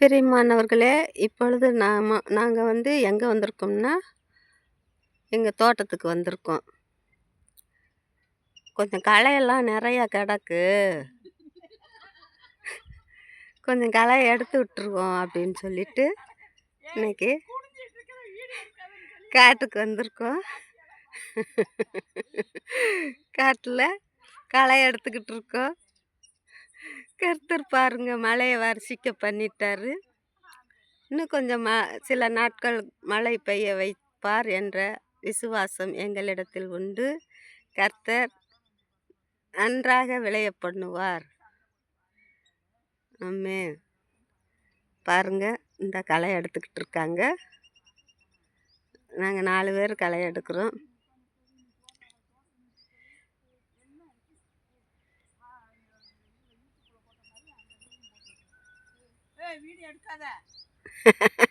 பிரியமானவர்களே இப்பொழுது நாம் நாங்கள் வந்து எங்கே வந்திருக்கோம்னா எங்கள் தோட்டத்துக்கு வந்திருக்கோம். கொஞ்சம் களையெல்லாம் நிறையா கிடக்கு. கொஞ்சம் களை எடுத்து விட்டுருவோம் அப்படின்னு சொல்லிட்டு இன்னைக்கு காட்டுக்கு வந்திருக்கோம். காட்டில் களை எடுத்துக்கிட்டு இருக்கோம். கர்த்தர் பாருங்க மழையை வரிசிக்க பண்ணிட்டாரு. இன்னும் கொஞ்சம் ம சில நாட்கள் மழை பெய்ய வைப்பார் என்ற விசுவாசம் எங்களிடத்தில் உண்டு. கர்த்தர் நன்றாக விளைய பண்ணுவார் அம்மே பாருங்க இந்த களை எடுத்துக்கிட்டு இருக்காங்க. நாங்கள் நாலு பேர் களை எடுக்கிறோம். வீடியோ எடுக்காத.